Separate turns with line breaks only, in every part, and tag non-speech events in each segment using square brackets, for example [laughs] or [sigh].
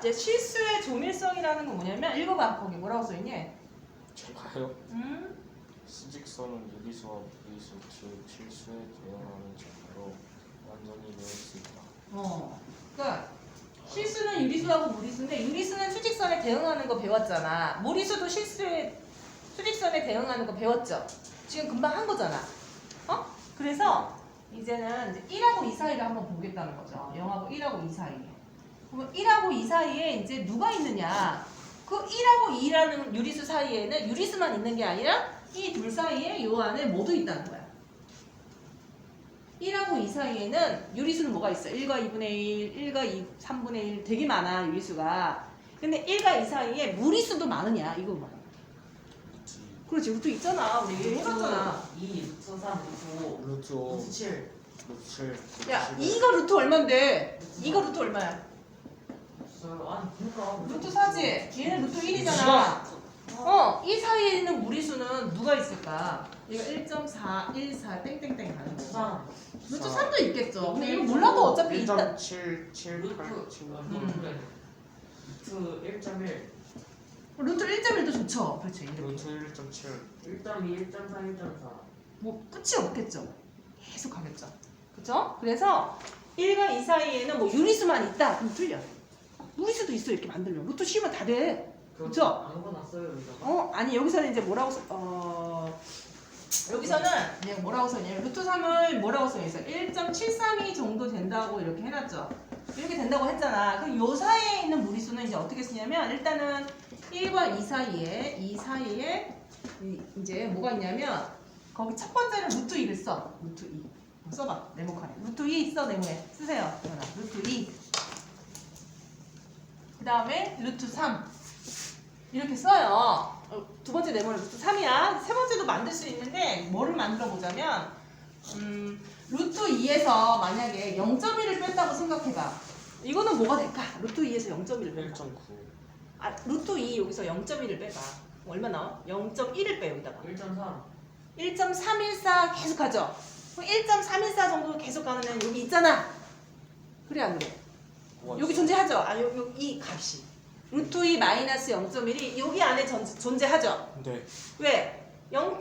이제 실수의 조밀성이라는 건 뭐냐면 읽어봐 거기 뭐라고 써있니?
제가요?
음?
수직선은 유리수와 무리수 즉 실수에 대응하는 제가로 완전히 외울 수 있다.
어. 그러니까 실수는 유리수하고 무리수인데 유리수는 수직선에 대응하는 거 배웠잖아. 무리수도 실수에 수직선에 대응하는 거 배웠죠. 지금 금방 한 거잖아. 어? 그래서 이제는 이제 1하고 2 사이를 한번 보겠다는 거죠. 0하고 1하고 2 사이에. 그러면 1하고 2 사이에 이제 누가 있느냐? 그 1하고 2라는 유리수 사이에는 유리수만 있는 게 아니라 이 둘 사이에 요 안에 모두 있다는 거야. 1하고 2 사이에는 유리수는 뭐가 있어? 1과 2분의 1, 1과 2, 3분의 1 되게 많아 유리수가. 근데 1과 2 사이에 무리수도 많으냐 이거 뭐.
루트
그렇지 루트 있잖아 우리 해봤잖아.
2, 루트 3, 루트 5,
루트 5,
루트 7.
루트 7, 루트
야
11.
이거 루트 얼만데? 이거 루트 얼마야?
그니까.
루트 4지? 얘는 루트 1이잖아. 어, 이 사이에 있는 무리수는 누가 있을까? 이거 1.4, 1, 4 땡땡땡 가는
루트
거.
3.
루트 3도 있겠죠. 근데 이거 몰라도 어차피 있다.
1.7, 7, 8,
루트.
7.
음.
루트 1.1.
루트 1.1도 좋죠. 이렇게.
루트 1.7.
1.2, 1.3, 1.4.
뭐 끝이 없겠죠. 계속 가겠죠. 그죠? 그래서 1과 2 사이에는 뭐 유리수만 있다. 그럼 틀려. 무리수도 있어 이렇게 만들면. 루트 씌우면 다 돼. 그쵸?
아무거나 써요, 여기다가.
어? 아니 여기서는 이제 뭐라고 써? 어... 여기서는 그냥 뭐라고 써있냐면 루트 3을 뭐라고 써있어? 1.732 정도 된다고 이렇게 해놨죠. 이렇게 된다고 했잖아. 그럼 요 사이에 있는 무리수는 이제 어떻게 쓰냐면 일단은 1과 2 사이에 이 사이에 이- 이제 뭐가 있냐면 거기 첫 번째는 루트 2를 써. 루트 2. 써봐. 네모칸에. 루트 2써 네모에. 쓰세요. 루트 2. 그 다음에 루트 3. 이렇게 써요. 어, 두 번째 네모는 루트 3이야. 세 번째도 만들 수 있는데 뭐를 만들어 보자면 음, 루트 2에서 만약에 0.1을 뺀다고 생각해봐. 이거는 뭐가 될까? 루트 2에서 0.1을 빼봐.
1.9.
아, 루트 2 여기서 0.1을 빼봐. 얼마 나와? 0.1을 빼 여기다가.
1.3.
1.314 계속 하죠. 1.314 정도 계속 가는 애는 여기 있잖아. 그래 안 그래? 여기? 존재하죠. 아, 요, 요, 이 값이. 루트 2 마이너스 0.1이 여기 안에 전, 존재 하죠.
네.
왜? 0.1.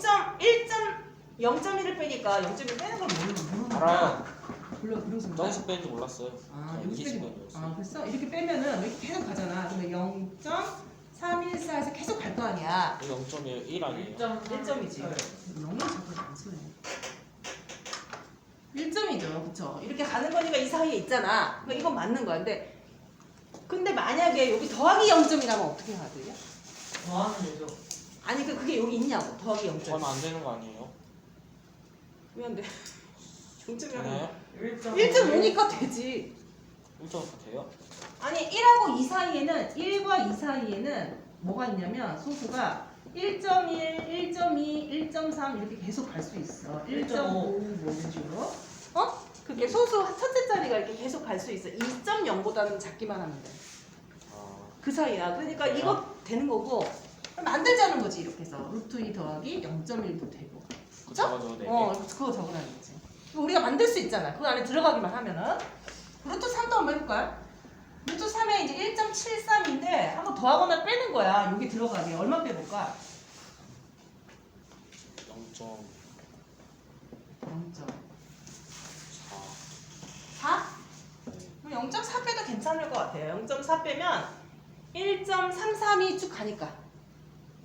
0.1을 빼니까 0.1 빼는 걸 모르는 모르는
알아요.
몰라 그래서.
여기서 빼는지 몰랐어요.
아
그냥
여기.
시간이었어요.
아 그랬어? 이렇게 빼면은 이렇게 계속 가잖아. 그러면 0.314에서 계속 갈 거 아니야.
0.1 아니에요?
1점이지. 영어 자꾸 안 쓰네. 1점이죠, 그쵸? 이렇게 가는 거니까 이 사이에 있잖아. 그러니까 이건 맞는 거야. 근데 근데 만약에 여기 더하기 0점이라면 어떻게 해야 돼요?
더하면 되죠.
아니 그 그게 여기 있냐고 더하기 0점.
더하면 안 되는 거 아니에요?
왜안 돼? [laughs] 0점이라면
되나요?
1.5니까 되지.
1.5 돼요?
아니 1하고 2 사이에는 1과 2 사이에는 뭐가 있냐면 소수가 1.1, 1.2, 1.3 이렇게 계속 갈 수 있어. 1.5 뭐 이런 식으로. 어? 그게 소수 첫째 자리가 이렇게 계속 갈 수 있어. 2.0보다는 작기만 하면 돼.
아,
그 사이야. 그러니까? 이거 되는 거고 만들자는 거지 이렇게 해서 루트 2 더하기 0.1도 되고.
그거 적어줘도 네 개.
어, 그거 적으라는 거지. 우리가 만들 수 있잖아. 그 안에 들어가기만 하면은. 루트 3도 한번 해볼까요? 루트 3에 이제 1.73인데 한번 더하거나 빼는 거야. 여기 들어가게. 얼마 빼볼까?
0.4.
0.4?
네.
그럼 0.4 빼도 괜찮을 것 같아요. 0.4 빼면 1.33이 쭉 가니까.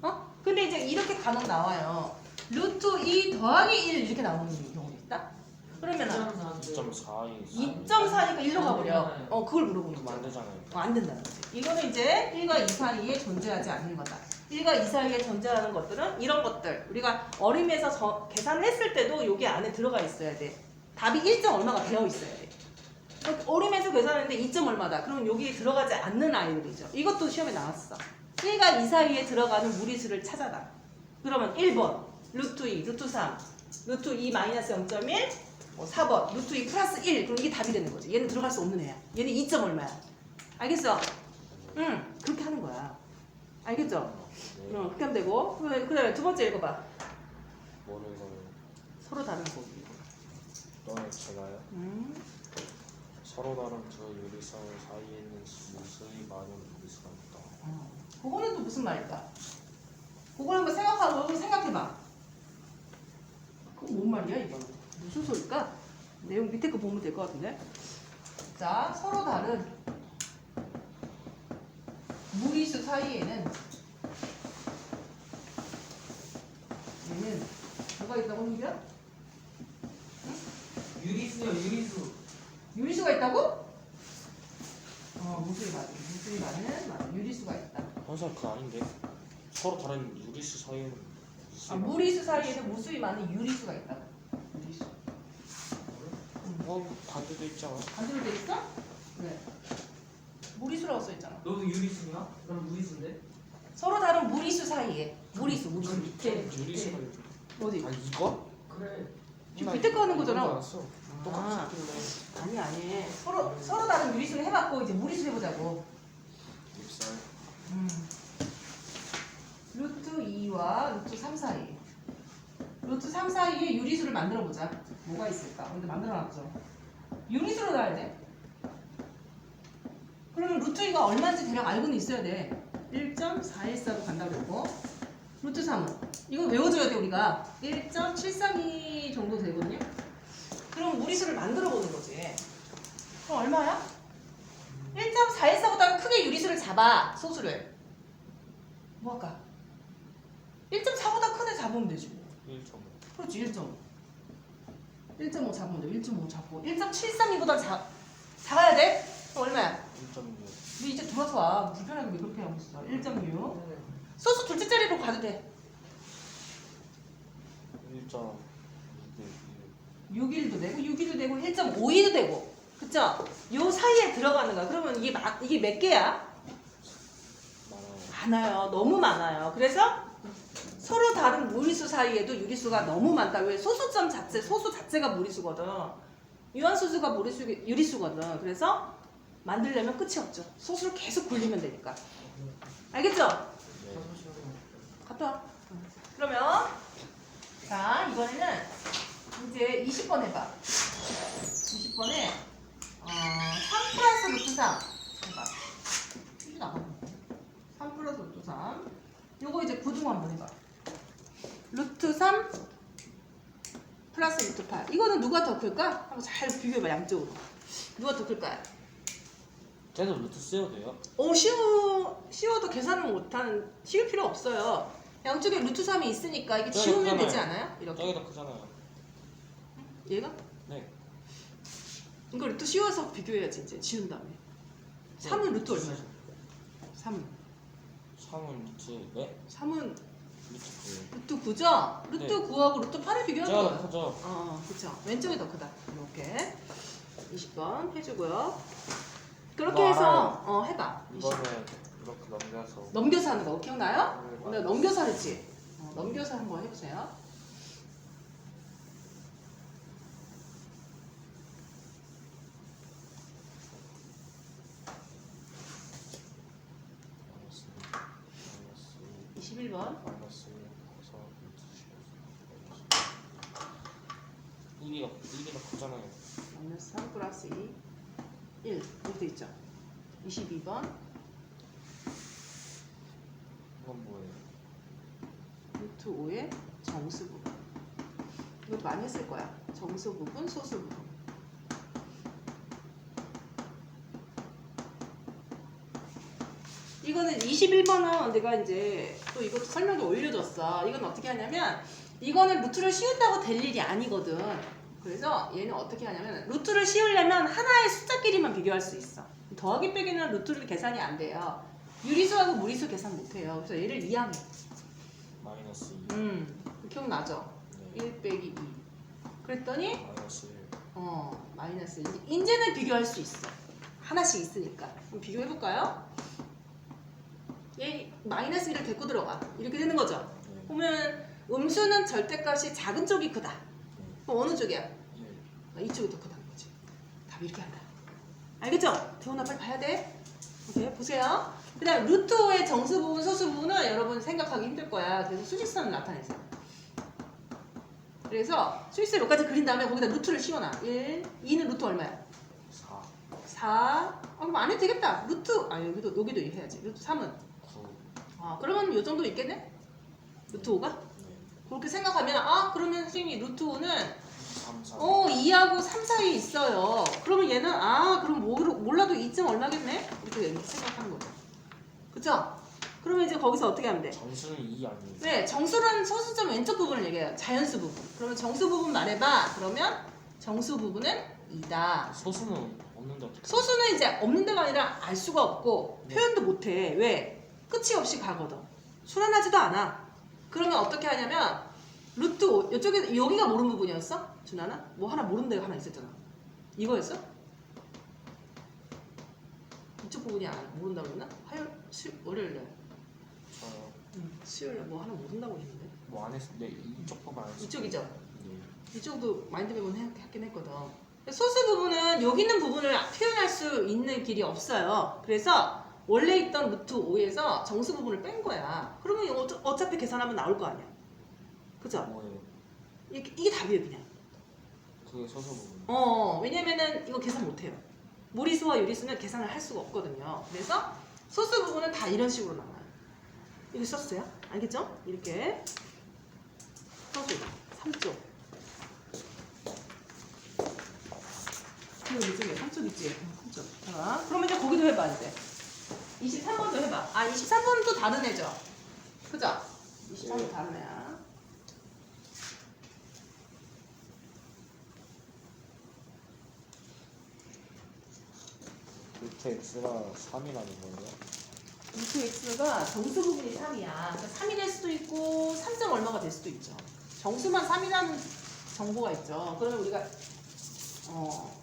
어? 근데 이제 이렇게 간혹 나와요. 루트 2 더하기 1 이렇게 나오는 경우도 있다. 그러면은
2.4이
2.4니까 1로 가버려. 어, 그걸 물어보는 거야.
안 되잖아요.
어, 안 된다는 거지. 이거는 이제 1과 2 사이에 존재하지 않는 거다. 1과 2 사이에 존재하는 것들은 이런 것들. 우리가 어림에서 저- 계산했을 때도 여기 안에 들어가 있어야 돼. 답이 1점 얼마가 되어 있어야 돼. 그러니까 어림에서 계산했는데 2점 얼마다. 그럼 여기에 들어가지 않는 아이들이죠. 이것도 시험에 나왔어. 1과 2 사이에 들어가는 무리수를 찾아라. 그러면 1번, 루트 2, 루트 3, 루트 2 마이너스 0.1, 뭐 4번, 루트 2 플러스 1. 그럼 이게 답이 되는 거지. 얘는 들어갈 수 없는 애야. 얘는 2점 얼마야. 알겠어? 응, 그렇게 하는 거야. 알겠죠?
네.
응, 그렇게 하면 되고. 그 다음에 두 번째 읽어봐.
이거는
서로 다른 보기.
너는 제가요?
음,
서로 다른 두 유리선 사이에 있는 무수히 많은
무슨 말일까? 그걸 한번 생각하고 생각해봐. 그건 뭔 말이야 이거는? 무슨 소리일까? 내용 밑에 거 보면 될 것 같은데. 자, 서로 다른 무리수 사이에는 얘는 뭐가 있다고 얘기야?
유리수요 유리수.
유리수가 있다고? 어, 무수히 맞아. 무수히 많은 맞아. 유리수가 있다.
항상 그거 아닌데 서로 다른 유리수 사이에는
아, 무리수 사이에는 무수히 많은 유리수가 있다.
어 반대도 있잖아
반대로 돼 있어? 네. 무리수라고 써 있잖아.
너도 유리수냐? 난 무리수인데.
서로 다른 무리수 사이에 무리수 무리수
그
밑에
유리수가
밑에. 어디?
아 이거?
그래.
지금
나
밑에 거 하는 거잖아.
줄 알았어. 똑같이
아.
했길래
아니 아니. 서로 서로 다른 유리수를 해봤고 이제 무리수 해보자고.
립살
음. 루트 2와 루트 3 사이. 루트 3 사이에 유리수를 만들어 보자. 뭐가 있을까? 근데 만들어 놨죠. 유리수로 나야 돼. 그러면 루트 2가 얼마인지 대략 알고는 있어야 돼. 1.414로 간다고 그랬고. 루트 3은 이거 외워줘야 돼 우리가. 1.732 정도 되거든요. 그럼 무리수를 만들어 보는 거지. 그럼 얼마야? 1.414보다 크게 유리수를 잡아 소수를 뭐 할까? 1.4보다 큰 애 잡으면 되지 뭐.
1.5
그렇지 1.5 1.5 잡으면 돼. 1.5 잡고. 1.732보다 작, 작아야 돼? 그럼 얼마야?
1.6
너 이제 돌아서 와. 불편하게 왜 그렇게 하고 있어? 1.6 소수 둘째 자리로 가도 돼.
1.2
6일도 되고 6일도 되고 1.52도 되고. 그쵸? 요 사이에 들어가는 거야. 그러면 이게, 마, 이게 몇 개야?
많아요.
많아요. 너무 많아요. 그래서 서로 다른 무리수 사이에도 유리수가 너무 많다. 왜? 소수점 자체, 소수 자체가 무리수거든. 유한소수가 무리수, 유리수거든. 그래서 만들려면 끝이 없죠. 소수를 계속 굴리면 되니까. 알겠죠?
네.
갔다 와. 그러면 자 이번에는 이제 20번 해봐. 20번에 어, 3 플러스 루트 3 해봐. 나가는 3 플러스 루트 3 요거 이제 구등 한번 해봐. 루트 3 플러스 루트 8 이거는 누가 더 클까? 한번 잘 비교해봐 양쪽으로. 누가 더 클까요?
쟤도 루트 쓰여도 돼요?
어, 쉬워, 쉬워도 계산을 못하는, 쉬울 필요 없어요. 양쪽에 루트 3이 있으니까 이게
네,
지우면. 되지 않아요? 이렇게.
저기 더 크잖아요
얘가?
네
이거 루트 씌워서 비교해야지, 이제. 지운 다음에. 3은 루트 얼마죠? 3은.
3은 루트 네?
3은
루트
루트 9죠? 루트
네.
9하고 루트 8을
9
비교하는 거예요.
크죠?
어, 어, 그쵸. 왼쪽이 더 크다. 이렇게. 20번 해주고요. 그렇게
이거
해서,
알아요.
어, 해봐. 20.
이번에 이렇게 넘겨서
넘겨서 하는 거 기억나요?
네,
내가 넘겨서 하랬지? 어, 넘겨서 한번 해보세요.
마이너스 마이너스
21번.
마이너스 4 루트 10 1이가 1이가 크잖아요
마이너스 3 플러스 2 1 이렇게 있죠 22번.
이건 뭐예요?
루트 5의 정수 부분 이거 많이 했을 거야. 정수 부분 소수 부분. 이거는 21번은 내가 이제 또 이것도 설명에 올려줬어. 이건 어떻게 하냐면 이거는 루트를 씌운다고 될 일이 아니거든 그래서 얘는 어떻게 하냐면 루트를 씌우려면 하나의 숫자끼리만 비교할 수 있어 더하기 빼기는 루트를 계산이 안 돼요 유리수하고 무리수 계산 못 해요 그래서 얘를 이항해
마이너스 2
음, 기억나죠?
네.
1 빼기 2. 그랬더니,
마이너스 1
어, 마이너스 1. 이제는 비교할 수 있어. 하나씩 있으니까. 그럼 비교해 볼까요? 얘 마이너스 1을 데리고 들어가. 이렇게 되는 거죠?
네.
보면 음수는 절대값이 작은 쪽이 크다.
네.
그럼 어느 쪽이야?
1
아, 이쪽이 더 크다는 거지. 답이 이렇게 한다. 알겠죠? 대원아 빨리 봐야 돼. 오케이, 보세요. 그 다음 루트 5의 정수 부분, 소수 부분은 여러분 생각하기 힘들 거야. 그래서 수직선을 나타내세요. 그래서 수직선 여기까지 그린 다음에 거기다 루트를 씌워놔. 1, 2는 루트 얼마야?
4
4. 아, 그럼 안 해도 되겠다. 루트, 아, 여기도, 여기도 해야지. 루트 3은
9
아, 그러면 요 정도 있겠네? 루트 5가?
네.
그렇게 생각하면 아 그러면 선생님이 루트 5는
3, 4.
어 2하고 3 사이에 있어요. 그러면 얘는 아 그럼 모르, 몰라도 2점 얼마겠네? 이렇게 생각하는 거죠. 그쵸? 그러면 이제 거기서 어떻게 하면 돼?
정수는 2 아니에요?
네, 정수는 소수점 왼쪽 부분을 얘기해요. 자연수 부분. 그러면 정수 부분 말해봐. 그러면 정수 부분은 2다.
소수는 없는데 어떻게?
소수는 이제 없는 데가 아니라 알 수가 없고 표현도 못해. 왜? 끝이 없이 가거든. 순환하지도 않아. 그러면 어떻게 하냐면 루트 오- 이쪽에 여기가 모르는 부분이었어? 준하나? 뭐 하나 모르는 데가 하나 있었잖아. 이거였어? 이쪽 부분이 안 모른다고 했나? 화요일, 수, 월요일 날. 응. 수요일 날 뭐 하나 모른다고 했는데.
뭐 안 했. 네 이쪽 부분 안.
이쪽이죠?
네.
이쪽도 마인드맵은 해- 했긴 했거든. 소수 부분은 여기 있는 부분을 표현할 수 있는 길이 없어요. 그래서 원래 있던 루트 5에서 정수 부분을 뺀 거야. 그러면 이거 어차- 어차피 계산하면 나올 거 아니야. 그죠?
뭐예요?
이게, 이게 답이에요, 그냥.
그게 소수 부분.
어, 왜냐면은 이거 계산 못 해요. 무리수와 유리수는 계산을 할 수가 없거든요. 그래서 소수 부분은 다 이런 식으로 나와요. 이거 썼어요? 알겠죠? 이렇게. 소수 3쪽. 그 요즘에 3쪽 있지? 3쪽. 자, 그러면 이제 거기도 해봐, 이제. 23번도 해봐. 아, 23번은 또 다른 애죠? 그죠? 23번
네.
다른 애야.
루트 x가 3이라는 거예요?
루트 x가 정수 부분이 3이야. 그러니까 3이 될 수도 있고 3점 얼마가 될 수도 있죠. 정수만 3이라는 정보가 있죠. 그러면 우리가 어,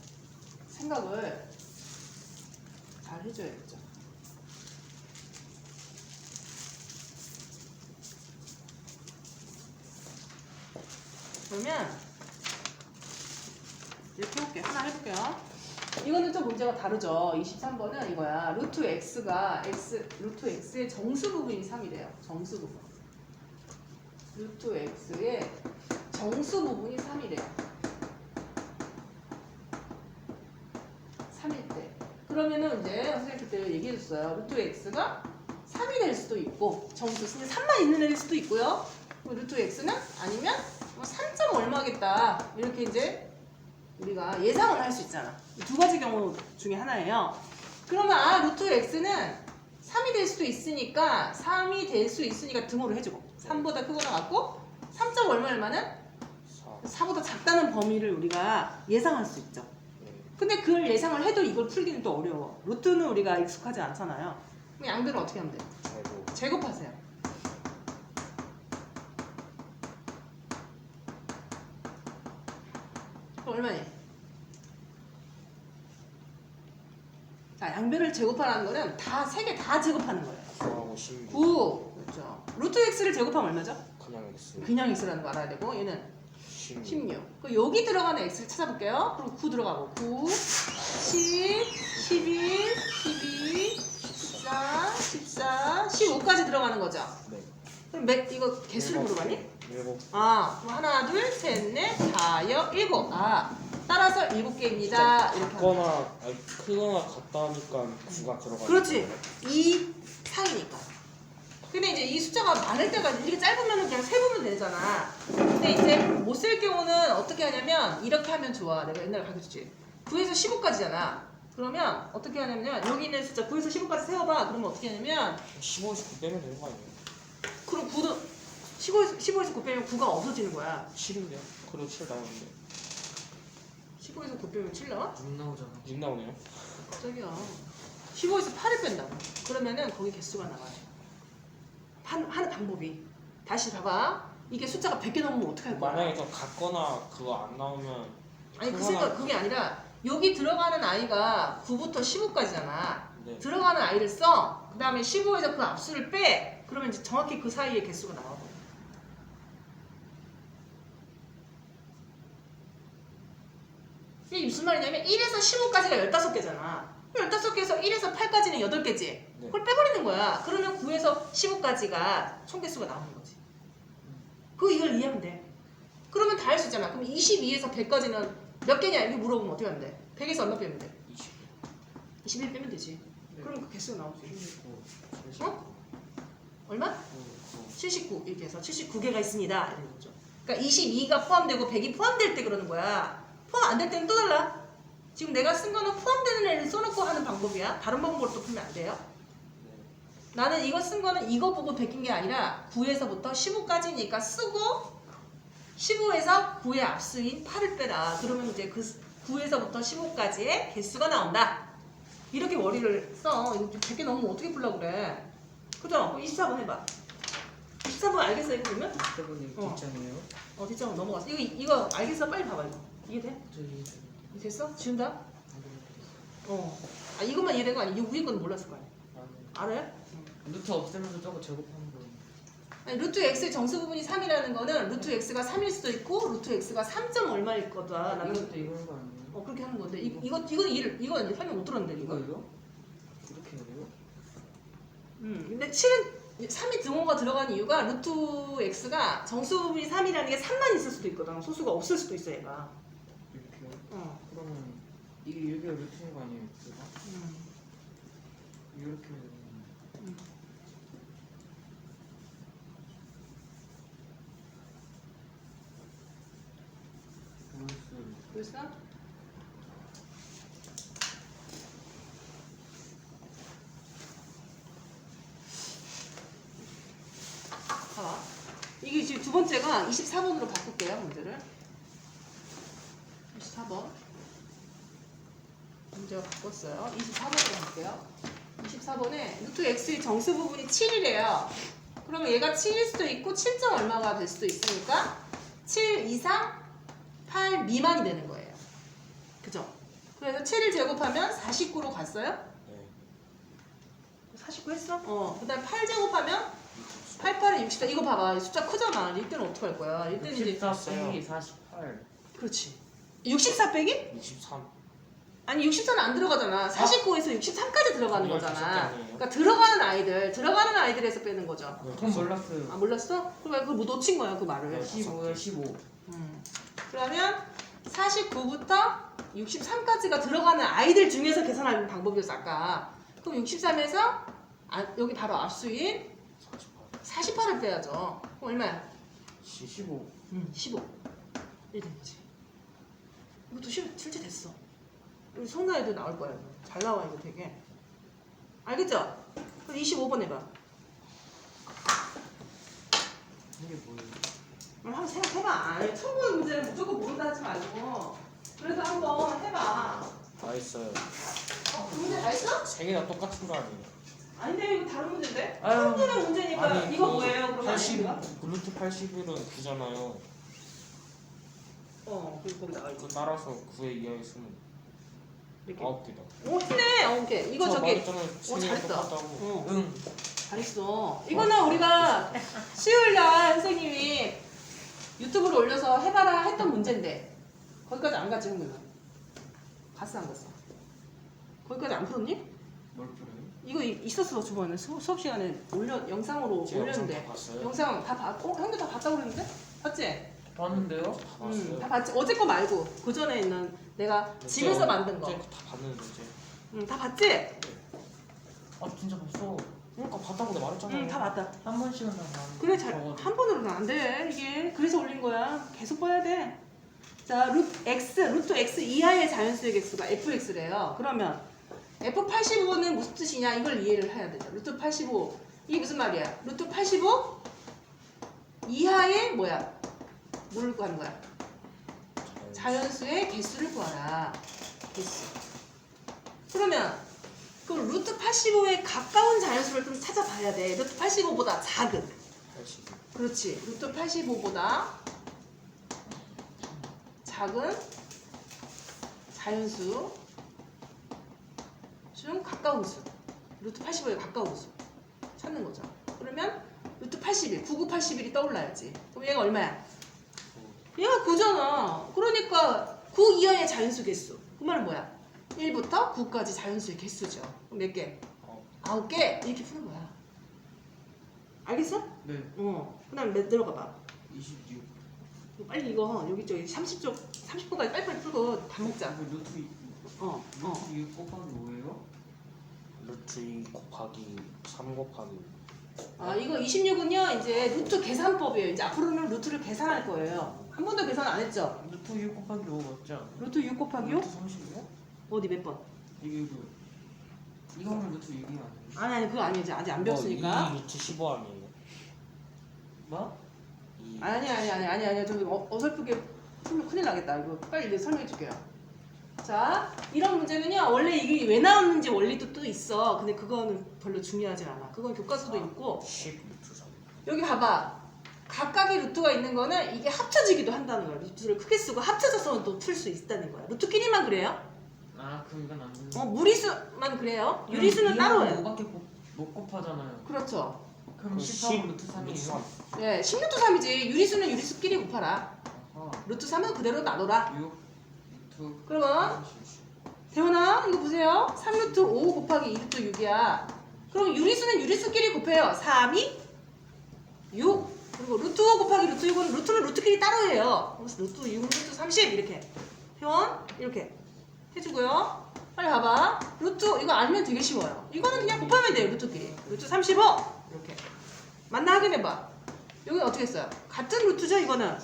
생각을 잘 해줘야겠죠. 그러면 이렇게 해볼게요. 하나 해볼게요. 이거는 좀 문제가 다르죠. 23번은 이거야. 루트 x가 x 루트 x의 정수 부분이 3이래요. 정수 부분. 루트 x의 정수 부분이 3이래요. 3일 때. 그러면은 이제 선생님 그때 얘기해줬어요. 루트 x가 3이 될 수도 있고 정수 근데 3만 있는 애일 수도 있고요. 루트 x는 아니면 뭐 3점 얼마겠다. 이렇게 이제 우리가 예상을 할 수 있잖아. 이두 가지 경우 중에 하나예요. 그러면 아 루트 x는 3이 될 수도 있으니까 3이 될 수 있으니까 등호를 해주고 3보다 크거나 같고 3점 얼마 얼마는
4.
4보다 작다는 범위를 우리가 예상할 수 있죠.
네.
근데 그걸 예상을 해도 이걸 풀기는 또 어려워. 루트는 우리가 익숙하지 않잖아요. 그럼 양들은 어떻게 하면 돼?
제곱.
제곱하세요. 얼마니? 자, 양변을 제곱하라는 거는 다 세 개 다 제곱하는 거예요.
9하고 16.
9. 그렇죠. 루트 x를 제곱하면 얼마죠?
그냥 x.
그냥 x라는 거 알아야 되고 얘는
16.
16. 그 여기 들어가는 x를 찾아볼게요. 그럼 9 들어가고 9, 10, 11, 12, 14, 14, 15까지 들어가는 거죠.
네.
그럼 몇 이거 개수를 물어봤니?
7.
아, 그럼 하나, 둘, 셋, 넷, 다, 여, 일곱. 아, 따라서 일곱 개입니다. 이렇게 하면
같거나 아니, 크거나 같다니까 9가 들어가.
그렇지. 이 사이니까. 근데 이제 이 숫자가 많을 때가 이렇게 짧으면 그냥 세보면 되잖아. 근데 이제 못 쓸 경우는 어떻게 하냐면 이렇게 하면 좋아. 내가 옛날에 가르쳤지. 9에서 15까지잖아. 그러면 어떻게 하냐면 여기 있는 숫자 9에서 15까지 세워봐. 그러면 어떻게 하냐면
15에서 9 빼면 되는 거 아니에요?
그럼 9도 15에서, 15에서 9 빼면 9가 없어지는 거야.
7인데요? 그리고 7 나오는데.
15에서 9 빼면 7 나와?
6 나오잖아
6 나오네요?
깜짝이야. 15에서 8을 뺀다고. 그러면은 거기 개수가 나와요. 한, 하는 방법이. 다시 봐봐. 이게 숫자가 100개 넘으면 어떡할 거야?
만약에 좀 같거나 그거 안 나오면
아니 그 생각 그게 아니라 여기 들어가는 아이가 9부터 15까지잖아.
네.
들어가는 아이를 써. 그 다음에 15에서 그 앞수를 빼. 그러면 이제 정확히 그 사이에 개수가 나와. 버려. 이게 무슨 말이냐면 1에서 15까지가 15개잖아. 15개에서 1에서 8까지는 8개지. 그걸 빼버리는 거야. 그러면 9에서 15까지가 총 개수가 나오는 거지. 그거 이걸 이해하면 돼. 그러면 다 할 수 있잖아. 그럼 22에서 100까지는 몇 개냐 이렇게 물어보면 어떻게 하면 돼? 100에서 얼마 빼면 돼?
20.
21 빼면 되지.
네.
그럼 그 개수가 나오지.
19.
어? 얼마?
구,
79 이렇게 해서 79개가 있습니다. 이런 거죠. 그러니까 22가 포함되고 100이 포함될 때 그러는 거야. 포함 안 될 때는 또 달라. 지금 내가 쓴 거는 포함되는 애를 써놓고 하는 방법이야. 다른 방법으로 또 풀면 안 돼요.
네.
나는 이거 쓴 거는 이거 보고 베낀 게 아니라 9에서부터 15까지니까 쓰고 15에서 9의 앞수인 8을 빼라. 그러면 이제 그 9에서부터 15까지의 개수가 나온다. 이렇게 머리를 써. 이거 100개 넘으면 어떻게 풀려고 그래. 그죠? 24번 해봐. 24번 알겠어요, 이거 그러면?
세븐이
어.
뒷장이에요?
어, 뒷장은 넘어갔어. 이거, 이거 알겠어? 빨리 봐봐, 이거. 이해돼? 이해 됐어? 지운다?
어.
아, 이것만 이해된 거 아니야? 이 위에 건 몰랐을 거 아니야?
아니,
알아요?
루트 없애면서 저거 제곱하는 거.
아니, 루트 x의 정수 부분이 3이라는 거는 루트 x가 3일 수도 있고 루트 x가 3 점 얼마일 거다. 라는
이것도 이거인 거 아니에요?
어 그렇게 하는 건데 이, 이거 이거 이를 이거 이제 설명 못 들었는데
이거
이거.
이거? 이렇게 해요?
음. 근데 실은 3이 등호가 들어간 이유가 루트 x가 정수 부분이 3이라는 게 3만 있을 수도 있거든. 소수가 없을 수도 있어 얘가.
이게 여기가 루트인 거 아니에요? X가?
음.
이렇게 되는 루트
그랬어? 봐봐. 이게 지금 두 번째가 24번으로 바꿀게요, 문제를. 24번. 문제가 바꿨어요. 24번으로 갈게요. 24번에 루트 x의 정수 부분이 7이래요. 그러면 얘가 7일 수도 있고 7점 얼마가 될 수도 있으니까 7 이상 8 미만이 되는 거예요. 그죠? 그래서 7을 제곱하면 49로 갔어요?
네.
49 했어? 어. 그 다음에 8 제곱하면 8, 8은 60다. 이거 봐봐. 숫자 크잖아. 이때는 어떻게 할 거야? 이때는 이제
64 빼기 48
그렇지. 64 빼기?
23.
아니 64는 안 들어가잖아. 49에서 63까지 들어가는
이거
거잖아. 그러니까 들어가는 아이들, 들어가는 아이들에서 빼는 거죠.
그건 몰랐어요
아 몰랐어? 그럼 그걸 뭐 놓친 거야 그 말을.
네.
15에 15
음. 그러면 49부터 63까지가 들어가는 아이들 중에서 계산하는 방법이었어 아까. 그럼 63에서 아, 여기 바로 앞수인
48.
48을 빼야죠. 그럼 얼마야?
15
음, 15. 이렇게 된 거지. 이것도 실, 실제 됐어. 우리 송나 애들 나올 거야. 잘 나와 이거 되게. 알겠죠? 그럼 25번 해봐.
이게 뭐예요?
한번 생각해봐. 아니, 청구의 문제는 무조건 모른다 하지 말고. 그래서 한번 해봐.
다 했어요.
어, 그 문제 다 했어?
세 개나 똑같은 거 아니에요?
아닌데 이거 다른 문제인데?
아유.
청구의 문제니까
아니,
이거
그
뭐예요? 그럼
80,
아닌가?
루트 81은 9잖아요.
어, 그럼 거기 나와 있고.
그 따라서 9의 이하의 수는
이렇게.
9개다.
오, 했네. 어, 오케이. 이거 저기.
개나
잘했다. 어.
응
잘했어. 이거는 우리가 수요일 날 선생님이 유튜브로 올려서 해봐라 했던 문제인데 거기까지 안 갔지 형님은? 갔어 안 갔어? 거기까지 안 풀었니?
뭘 풀어요?
이거 이- 있었어 저번에 수, 수업 시간에 올려 영상으로
제가 영상
올렸는데
다 봤어요.
영상 다 봤고 형도 다 봤다고 그랬는데 봤지?
봤는데요?
봤어요.
다 봤지. 어제 거 말고 그 전에 있는 내가
네,
집에서 만든 거.
어제 다 봤는데 이제.
응, 다 봤지?
아 진짜 봤어
그러니까 봤다고 내가 말했잖아요.
응, 다 봤다.
한 번씩은 다 봤는데
그래 잘
저거
한 번으로는 안 돼 이게 그래서 올린 거야 계속 봐야 돼 자 루트 x 루트 x 이하의 자연수의 개수가 fx래요 그러면 f85는 무슨 뜻이냐 이걸 이해를 해야 되죠 루트 85 이게 무슨 말이야 루트 85 이하의 뭐야 뭘 구하는 거야 자연수의 개수를 구하라 개수 그러면 그 루트 85에 가까운 자연수를 좀 찾아봐야 돼 루트 85보다 작은
80.
그렇지. 루트 85보다 작은 자연수 중 가까운 수. 루트 85에 가까운 수. 찾는 거죠. 그러면 루트 81, 9981이 떠올라야지. 그럼 얘가 얼마야? 얘가 9잖아. 그러니까 9 이하의 자연수 개수. 그 말은 뭐야? 1부터 9까지 자연수의 개수죠. 그럼 몇 개?
어,
9개. 이렇게 푸는 거야. 알겠어?
네
어. 그 다음에 몇 내려가 봐.
26
빨리 이거 여기 저기 30쪽 30분까지 빨리빨리 풀고 밥 먹자.
그 루트 이-
어, 어.
루트 6 곱하기 뭐예요?
루트 2 곱하기 3 곱하기
아 이거 26은요 이제 루트 계산법이에요. 이제 앞으로는 루트를 계산할 거예요. 한 번도 계산 안 했죠?
루트 6 곱하기 5 맞지 않아?
루트 6 곱하기 6?
루트 30이야?
어디 몇 번?
이게 그 이거는 루트 6이 아니야
아니 아니 그거 아니지 아직 안
어,
배웠으니까.
2 루트 15 아니에요?
뭐?
2
아니 아니 아니 아니 아니 좀 어, 어설프게 풀면 큰일 나겠다. 이거 빨리 이제 설명해 줄게요. 자 이런 문제는요 원래 이게 왜 나오는지 원리도 또 있어. 근데 그거는 별로 중요하지 않아. 그건 교과서도 있고
10 루트 3
여기 봐봐. 각각의 루트가 있는 거는 이게 합쳐지기도 한다는 거야. 루트를 크게 쓰고 합쳐져서 또 풀 수 있다는 거야. 루트끼리만 그래요?
아 그럼 이건 안 되는
어 무리수만 그래요? 유리수는 따로 해요.
5밖에 곱, 못 곱하잖아요
그렇죠.
그럼
그
10하고 루트
루트
3이에요
3
네, 16루트 3이지. 유리수는 유리수끼리 곱하라.
아하
루트 3은 그대로 놔둬라.
6 루트
그러면 대원아 이거 보세요. 3루트 5 곱하기 2루트 6이야. 그럼 유리수는 유리수끼리 곱해요. 3이 6. 그리고 루트 5 곱하기 루트 6은 루트는 루트끼리 따로 해요. 그래서 루트 6은 루트 30 이렇게. 회원 이렇게 해주고요. 빨리 봐봐. 루트 이거 알면 되게 쉬워요. 이거는 그냥 곱하면 돼요. 루트끼리. 루트 35 이렇게. 맞나 확인해봐. 여기 어떻게 했어요? 같은 루트죠 이거는.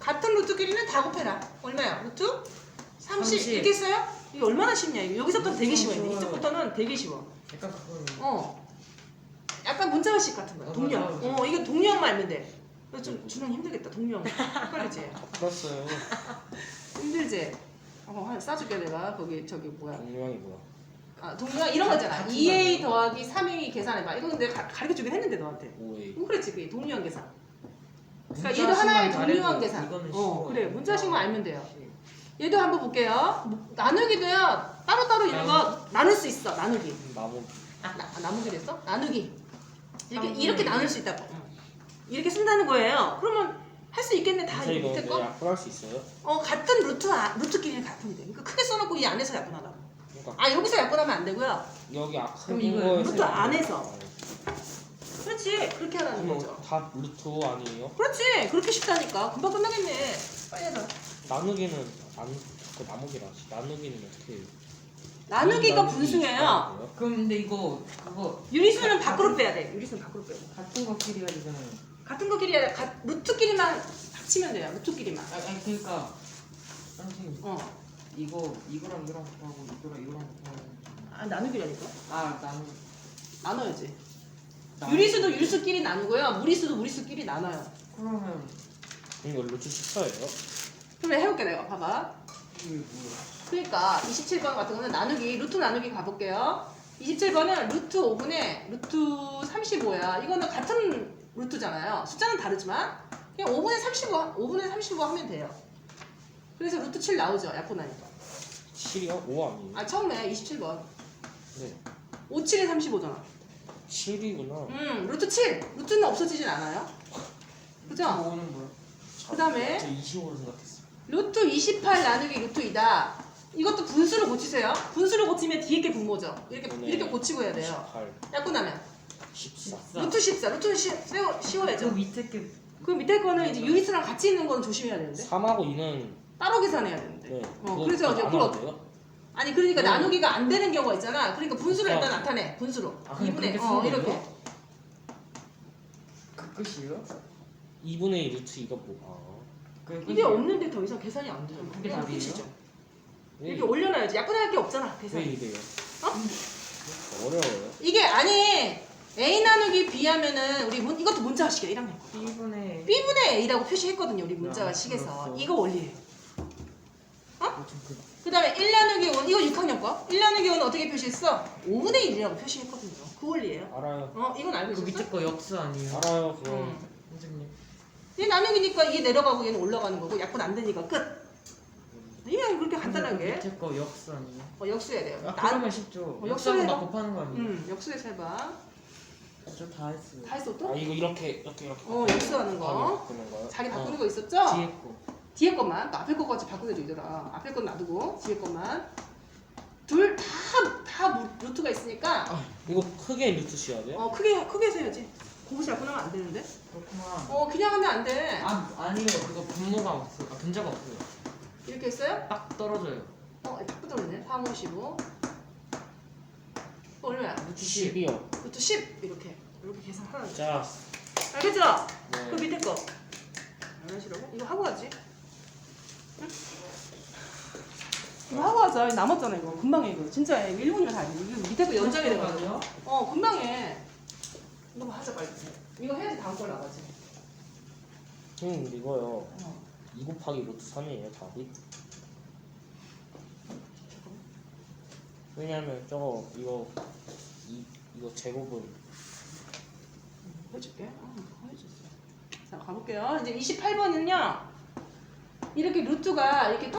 같은 루트끼리는 다 곱해라. 얼마야? 루트 30.
30.
이렇게 써요? 이게 얼마나 쉽냐 이거. 여기서부터 되게. 쉬워요. 이쪽부터는 되게 쉬워.
약간 그거는
어. 약간 문자식 같은 거야.
맞아, 맞아.
어, 이거 동영만 알면 돼. 이거 좀 주는 힘들겠다. 동영. 헷갈리지? [laughs]
풀었어요 [laughs]
힘들지? 어, 하나 싸줄게 내가. 거기 저기 뭐야.
동명이 뭐야
아, 동영 이런 거 있잖아.
같은
2a
거.
더하기 3a 계산해봐. 이거 근데 가, 가르쳐 주긴 했는데 너한테.
5A
뭐 그랬지 그게 동영 계산. 그러니까 얘도 하나의
잘해도
동영한 계산. 어. 그래. 문자식만 알면 돼요. 얘도 한번 볼게요. 뭐, 나누기도요. 따로따로 이런 거 나눌 수 있어. 나누기.
나무
아, 나, 아, 나누기 됐어? 나누기. 이렇게
나누기.
이렇게 나눌 수 있다고. 응. 이렇게 쓴다는 거예요. 그러면 할 수 있겠네 다 이거
이거
밑에
근데
거.
약분할 수 있어요?
어 같은 루트 아, 루트끼리는 약분이 돼. 그러니까 크게 써놓고 이 안에서 약분하라고.
그러니까
아 여기서 약분하면 안 되고요.
여기 아,
그럼
큰
이거
거에서
루트. 안에서.
어.
그렇지 그렇게 하라는 거죠.
그럼 다 루트 아니에요?
그렇지 그렇게 쉽다니까 금방 끝나겠네. 빨리 해서.
나누기는 안, 그 나누기라. 나누기는 어떻게 해요?
나누기가
나누기
분수예요.
그럼 근데 이거 그거
유리수는 밖으로 빼야 돼. 유리수는 밖으로 빼고.
같은 거끼리 가지고는
같은 거끼리 아니라 가- 루트끼리만 합치면 돼요. 루트끼리만.
아, 아니 그러니까 선생님
어.
이거 이거랑 이거랑 곱하고 이거랑 이거랑 곱하고
아 나누기라니까.
아 나는
나눠야지.
나-
유리수도 유리수끼리 나누고요. 무리수도 무리수끼리 나눠요.
그러면
이거 루트 14예요?
그럼 해볼게 내가 봐봐.
이게 뭐야
그러니까 27번 같은 거는 나누기 루트 나누기 가볼게요. 27번은 루트 5분의 루트 35야. 이거는 같은 루트잖아요. 숫자는 다르지만 그냥 5분의 35, 5분의 35 하면 돼요. 그래서 루트 7 나오죠. 약분하니까.
7이요? 5 아니에요?
아 처음에 27번.
네.
5, 7에 35잖아.
7이구나.
음, 루트 7. 루트는 없어지진 않아요. 그죠?
오는 뭐야
그 다음에
저 25로 생각했어.
루트 28 나누기 루트 2다. 이것도 분수를 고치세요. 분수를 고치면 뒤에 게 분모죠. 이렇게
네.
이렇게 고치고 해야 돼요.
18,
약분하면
14.
루트 14. 루트는 쉬, 쉬워,
그
쉬워야죠.
밑에 게
그 밑에 거는 이제 유리수랑 같이 있는 거는 조심해야 되는데
3하고 2는
따로 계산해야 되는데.
네.
어, 그래서 이제 그거
돼요?
아니 그러니까
네.
나누기가 안 되는 경우가 있잖아. 그러니까 분수를 일단
아.
나타내. 분수로.
아, 그럼
2분의
그렇게
어
쓰는
이렇게.
거예요? 그 끝이에요?
2분의 2 루트 이거 뭐?
그
이게
끝이에요?
없는데 더 이상 계산이 안 돼요.
그게 답이에요?
끝이죠.
아. 왜,
이렇게 올려놔야지. 약분할 게 없잖아.
왜
계산이.
이래요?
어?
어려워요.
이게 아니 A 나누기 B 하면은 우리 문, 이것도 문자식이야 1학년 거.
1분의
B분의 A라고 표시했거든요 우리 문자가
야,
식에서
그렇소.
이거 원리예요 그그 다음에 1 나누기 5 이거 6학년 거 1 나누기 5는 어떻게 표시했어? 5분의 1이라고 표시했거든요 그 원리예요
알아요.
어 이건 알고
그
있었어?
밑에 거 역수 아니에요?
알아요. 그럼
음.
선생님
얘 나누기니까 이게 내려가고 얘는 올라가는 거고 약분 안 되니까 끝 이게 그렇게 간단하게.
밑에 거 역수 아니에요?
어, 역수해야 돼요.
아
난-
그러면 쉽죠
어,
역수하고
역수해서-
막 곱하는 거 아니에요?
음, 역수해서 해봐
저다 했어요.
다 했어
아
또?
이거 이렇게 이렇게 이렇게.
어 역수하는 거.
바꾸는 거요?
자기 바꾸는
어.
거 있었죠?
뒤에 거.
뒤에 것만. 또 앞에 것까지 바꾸게 되더라 앞에 건 놔두고 뒤에 것만. 둘 다 다 루트가 있으니까.
아, 이거 크게 루트 씌워야 돼요?
어 크게 크게 세야지. 거기서 약분하면 안 되는데?
그렇구나.
어 그냥 하면 안돼.
아 아니요. 그거 분모가 없어요. 아 분자가 없어요
이렇게 했어요?
딱 떨어져요
어딱 붙어버리네 3, 5, 15 어, 얼마야?
루트 10
10이요.
루트 10 이렇게 이렇게 계산하면 풀어야지.
자,
알겠죠?
네.
그 밑에 거. 안 하시라고? 이거 하고 하지. 응? 이거 하고 하자. 남았잖아 이거. 금방 해 이거. 진짜 해. 1분이면 다 해. 이거 밑에 거 연장이 돼가지고. 어 금방 해. 이거 하자 빨리. 이거 해야지 다음 걸 나가지.
선생님 이거요.
어.
2 곱하기 루트 3이에요 답이? 왜냐면 저거 이거 이 이거 제곱은
해줄게. 어, 해줬어. 자 가볼게요. 이제 28번은요. 이렇게 루트가 이렇게